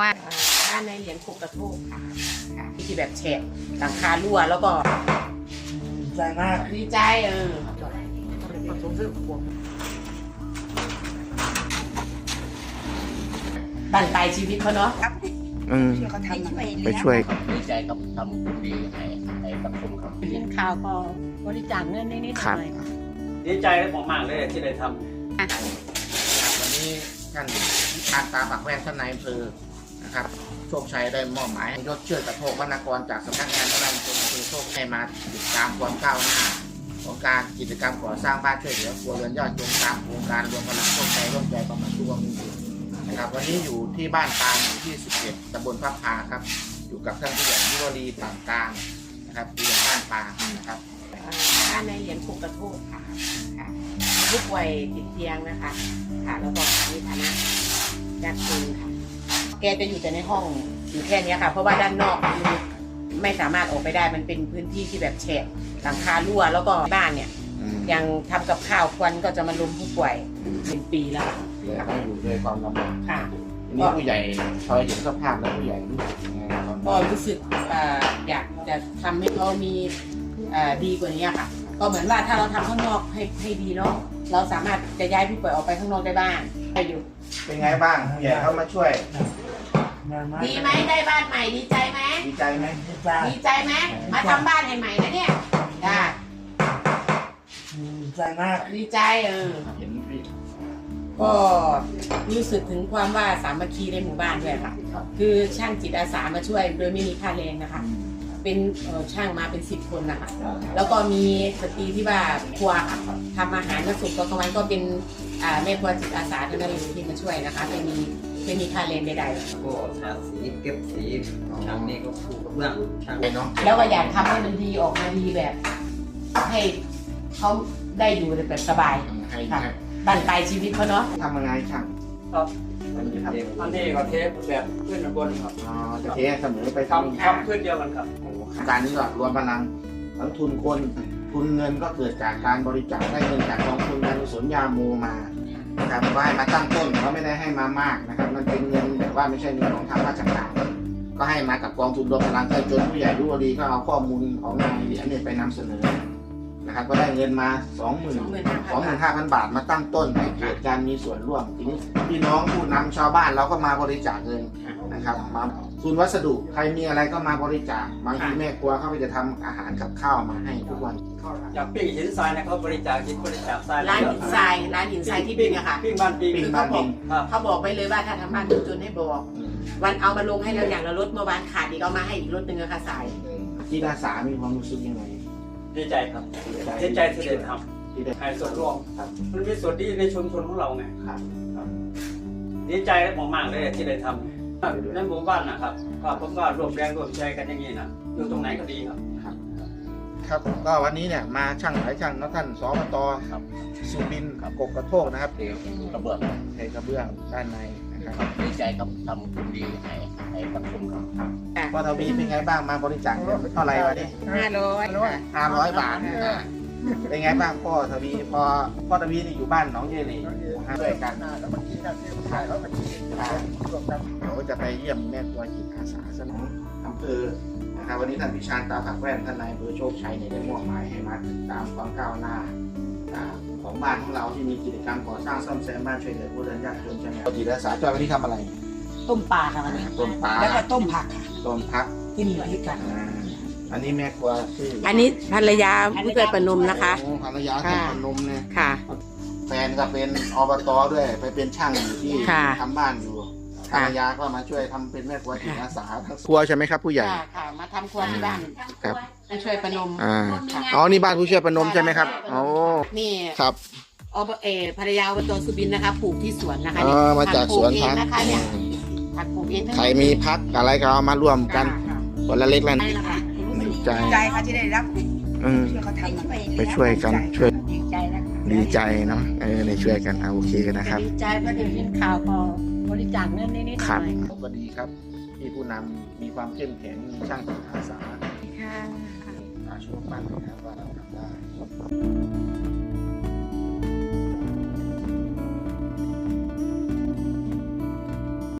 ว่าบ้านในเหรียญคุกกระโทกค่ะค่ะที่แบบแฉะหลังคารั่วแล้วก็ใจมากดีใจเออบั่นปลายชีวิตเขาเนาะอืมเขาทำไปช่วยดีใจกับทำคุณดีให้ให้สังคมครับเห็นข่าวก็บริจาคเงินนิดๆหครับน่อยดีใจผมมากเลยที่ได้ทำวันนี้ท่านทานตาปากแว่นท่านนายอำเภอ นะครับโชคชัยได้มอบหมายให้ยศเชื่อกระโทกวรรณกรจากสำนักงานพระราชบัญชีอโชคให้มาติดตามความก้าวหน้าของการกิจกรรมก่อสร้างบ้านช่วยเหลือครัวเรือนยอดจงตามโครงการรวมพลังโชคชัยร่วมใจประมาณทุกวันนี้นะครับวันนี้อยู่ที่บ้านตางหมู่ที่ 11ตำบลพระพาครับอยู่กับท่านผู้ใหญ่ยุวรีต่างกลางนะครับผู้ใหญ่บ้านปางนะครับบ้านในเหรียญคุกกระโทกค่ะค่ะผู้ป่วยติดเตียงนะคะค่ะแล้วก็มีฐานะยากจนค่ะ แกจะอยู่แต่ในห้องอยู่แค่เนี้ยค่ะ เพราะว่าด้านนอกคือไม่สามารถออกไปได้มันเป็นพื้นที่ที่แบบแฉะหลังคารั่วแล้วก็บ้านเนี่ย อืมยังทำกับข้าวควันก็จะมาลุมผู้ป่วยเป็นปีแล้วค่ะเลยต้องอยู่ด้วยความลำบากค่ะ ทีนี้ผู้ใหญ่ชอยเห็นสภาพแล้วผู้ใหญ่รู้สึกยังไงตอนก็นี้รู้สึกเอ่ออยากจะทำให้เขามีเอ่อดีกว่านี้ค่ะ ก็เหมือนว่าถ้าเราทำข้างนอกให้ให้ดีเนาะเราสามารถจะย้ายผู้ป่วยออกไปข้างนอกได้บ้างไปอยู่เป็นไงบ้างผู้ใหญ่เข้ามาช่วย ดีไหมได้บ้านใหม่ดีใจไหมดีใจไหมใจดีใจไหมมาทำบ้านให้ใหม่นะเนี่ยได้ใจมากดีใจเออเห็นพี่ก็รู้สึกถึงความว่าสามัคคีในหมู่บ้านด้วยค่ะ คือช่างจิตอาสามาช่วย โดยไม่มีค่าแรงนะคะ เป็นเอ่อช่างมาเป็นสิบคนนะคะ แล้วก็มีสตรีที่ว่าครัวค่ะทำอาหารมาสุกก็กลางวันก็เป็นอ่าแม่ครัวจิตอาสาทั้งนั้นเลยที่มาช่วยนะคะไม่มี ไม่มีค่าแรงใดก็ทาสีเก็บสีทางนี้ก็ผูกกระเบื้องทางเลยเนาะๆแล้วก็อยากทำให้มันดีออกมาดีแบบ ให้เขาได้อยู่แบบสบายให้ค่ะให้บั่นปลายชีวิตเขาเนาะทำยังไงช่างครับมันจะทำอันนี้ก็เทปแบบขึ้นบนครับอ๋อจะเทเสมอไปทำทำขึ้นเดียวกันครับ โอ้โหการนี้ก็รวมพลังทั้งทุนคนทุนเงินก็เกิดจากการบริจาคได้เงินจากกองทุนการกุศลยาโมมา นะครับก็ให้มาตั้งต้นเขาไม่ได้ให้มามากนะครับ มันเป็นเงินแบบว่าไม่ใช่เงินของทางราชการก็ให้มากับกองทุนรวมพลังใจจนผู้ใหญ่รู้ดีก็เอาข้อมูลของนายเหรียญเนี่ยไปนำเสนอนะครับก็ได้เงินมาสองหมื่นสองหมื่นห้าพันบาทมาตั้งต้นให้เกิดการมีส่วนร่วมทีนี้พี่น้องผู้นำชาวบ้านเราก็มาบริจาคเงินนะครับมา ทุนวัสดุใครมีอะไรก็มาบริจาคบางทีแม่ครัวเขาก็จะทำอาหารกับข้าวมาให้ทุกวันจากปิ้งหินทรายนะเขาบริจาคหินบริจาคทรายร้านหินทรายร้านหินทรายที่บินอะค่ะ ปิ้งบ้านปิ้งปิ้งเขาบอกครับ เขาบอกไปเลยว่าถ้าทำบ้านคนจนให้บอกอืมวันเอามาลงให้เราอย่างละรถเมื่อวานขาดอีกเอามาให้อีกรถหนึ่งอะค่ะสายอืมที่อาสามีความรู้สึกยังไงดีใจครับดีใจที่ได้ทที่ได้ำให้ส่วนร่วม ครับมันมีส่วนดีในชุมชนของเราไง ครับ ดีใจผมมากเลยที่ได้ทำ ในหมู่บ้านนะครับก็ผมก็รวมแรงรวมใจกันอย่างนี้นะอยู่ตรงไหนก็ดีครับ ครับครับก็วันนี้เนี่ยมาช่างหลายช่างนะท่านสอบตครับ สุบินกกกระโทกนะครับเทกระเบื้องเทกระเบื้องด้านในนะครับดีใจกับทำคุณดีให้ให้สังคมครับพ่อทวีเป็นไงบ้างมาบริจาคเงินเท่าไหร่วะนี่ห้าร้อยห้าร้อยบาทอะ เป็นไงบ้างพ่อทวีพอพ่อทวีนี่อยู่บ้านหนองเยลีช่วยกันเราก็จะไปเยี่ยมแม่ครัวจิตอาสาสนองอำเภอนะครับวันนี้ท่านพิชานตาผักแว่นท่านนายอำเภอโชคชัยเนี่ยได้มอบหมายให้มาติดตามความก้าวหน้าอ่าของบ้านของเราที่มีกิจกรรมก่อสร้างซ่อมแซมบ้านช่วยเหลือผู้เดินยากจนใช่ไหมจิตอาสาจอยวันนี้ทำอะไร ต้มปลาค่ะวันนี้ต้มปลาแล้วก็ต้มผักค่ะต้มพักที่มีพริกค่ะอ่า อันนี้แม่ครัวชื่ออันนี้ภรรยาผู้ช่วยประนมนะคะ โอ้ภรรยาท่านพนมเนี่ยค่ะ แฟนก็เป็นอบตด้วย ไปเป็นช่างอยู่ที่ค่ะทำบ้านอยู่ภรค่ะ รยาก็มาช่วยทำเป็นแม่ครัวจิตอาสาทั้งครัวใช่ไหไหมครับ ผู้ใหญ่ ค่ะค่ะมาทำครัวที่บ้านครับผู้ช่วยประนมอ่าอ๋อนี่บ้านผู้ช่วยประนมใช่ไหมครับอ๋อนี่ครับอบเออภรรยาอบตสุบินนะคะปลูกที่สวนนะคะอ๋อมาจากสวนผัพักกปลูกเองนะคะเนี่ยผักปลูกเองทั้งใครมีพักอะไรก็เอามาร่วมกันค่ะคนละเล็กละได้แล้วค่ะดี ใจใจค่ะที่ได้รับอืมช่วยเขาทำมันไปช่วยกันช่วย ดีใจแล้วดีใจเนาะเออได้ช่วยกันเอาโอเคกันนะครับ ดีใจเพราะเดี๋ยวเห็นข่าวก็บริจาคเงินนิดๆหครับ น่อยก็ดีครับที่ผู้นำมีความเข้มแข็งมีช่างจิตอาสาค่ะอาช่วยปั้นนะครับว่าเราทำได้